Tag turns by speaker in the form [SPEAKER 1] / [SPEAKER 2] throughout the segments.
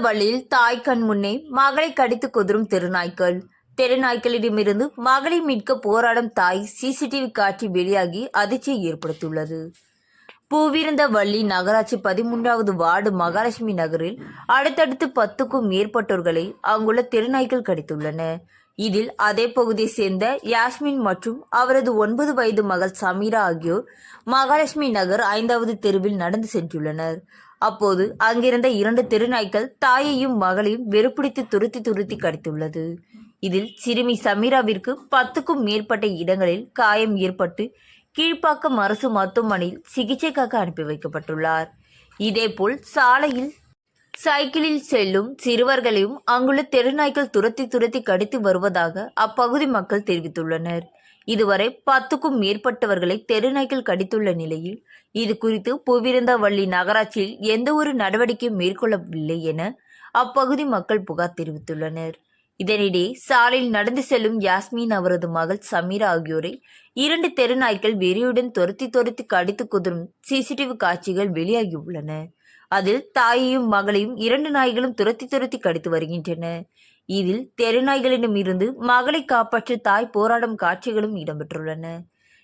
[SPEAKER 1] வள்ளியில் தாய் கண் முன்னே மகளை கடித்து குதிரும் தெருநாய்க்கள். தெருநாய்க்களிடமிருந்து மகளை மீட்க போராடும் தாய் சிசிடிவி காட்சி வெளியாகி அதிர்ச்சியை ஏற்படுத்தியுள்ளது. பூவிருந்த வள்ளி நகராட்சி பதிமூன்றாவது வார்டு மகாலட்சுமி நகரில் அடுத்தடுத்து பத்துக்கும் மேற்பட்டோர்களை அங்குள்ள தெருநாய்கள் கடித்துள்ளன. இதில் அதே பகுதியை சேர்ந்த யாஸ்மின் மற்றும் அவரது ஒன்பது வயது மகள் சமீரா ஆகியோர் மகாலட்சுமி நகர் ஐந்தாவது தெருவில் நடந்து சென்றுள்ளனர். அப்போது அங்கிருந்த இரண்டு தெருநாய்கள் தாயையும் மகளையும் வெறுப்பிடித்து துருத்தி துருத்தி கடித்துள்ளது. இதில் சிறுமி சமீராவிற்கு பத்துக்கும் மேற்பட்ட இடங்களில் காயம் ஏற்பட்டு கீழ்ப்பாக்கம் அரசு மருத்துவமனையில் சிகிச்சைக்காக அனுப்பி வைக்கப்பட்டுள்ளார். இதேபோல் சாலையில் சைக்கிளில் செல்லும் சிறுவர்களையும் அங்குள்ள தெருநாய்கள் துரத்தி துரத்தி கடித்து வருவதாக அப்பகுதி மக்கள் தெரிவித்துள்ளனர். இதுவரை பத்துக்கும் மேற்பட்டவர்களை தெருநாய்கள் கடித்துள்ள நிலையில் இது குறித்து புவிருந்தவள்ளி நகராட்சியில் எந்த ஒரு நடவடிக்கையும் மேற்கொள்ளவில்லை என அப்பகுதி மக்கள் புகார் தெரிவித்துள்ளனர். இதனிடையே சாலையில் நடந்து செல்லும் யாஸ்மின் அவரது மகள் சமீரா ஆகியோரை இரண்டு தெருநாய்கள் வெறியுடன் துரத்தி துரத்தி கடித்து குதிரும் சிசிடிவி காட்சிகள் வெளியாகியுள்ளன. அதில் தாயையும் மகளையும் இரண்டு நாய்களும் துரத்தி துரத்தி கடித்து வருகின்றன. இதில் தெருநாய்களிடம் இருந்து மகளை காப்பாற்ற தாய் போராடும் காட்சிகளும் இடம்பெற்றுள்ளன.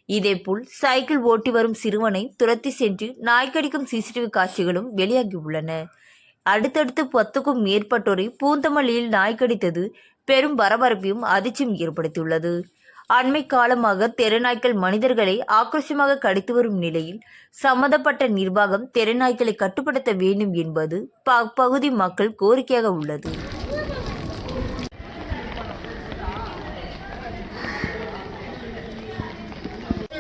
[SPEAKER 1] இதேபோல் சைக்கிள் ஓட்டி வரும் சிறுவனை துரத்தி சென்று நாய்க்கடிக்கும் சிசிடிவி காட்சிகளும் வெளியாகியுள்ளன. அடுத்தடுத்து பத்துக்கும் மேற்பட்டோரை பூந்தமல்லியில் நாய் கடித்தது பெரும் பரபரப்பையும் அதிர்ச்சியும் ஏற்படுத்தியுள்ளது. அண்மை காலமாக தெருநாய்க்கள் மனிதர்களை ஆக்ரோஷமாக கடித்து வரும் நிலையில் சம்பந்தப்பட்ட நிர்வாகம் தெருநாய்க்களை கட்டுப்படுத்த வேண்டும் என்பது ப- பகுதி மக்கள் கோரிக்கையாக உள்ளது.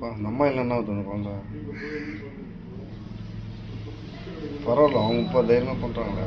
[SPEAKER 2] இல்ல ஸோப்பா அந்த அம்மா இல்லைன்னா அந்த குழந்தை பரவாயில்ல அவங்க இப்போ தைரியமாக பண்ணுறாங்களே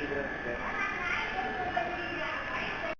[SPEAKER 2] Thank
[SPEAKER 3] you.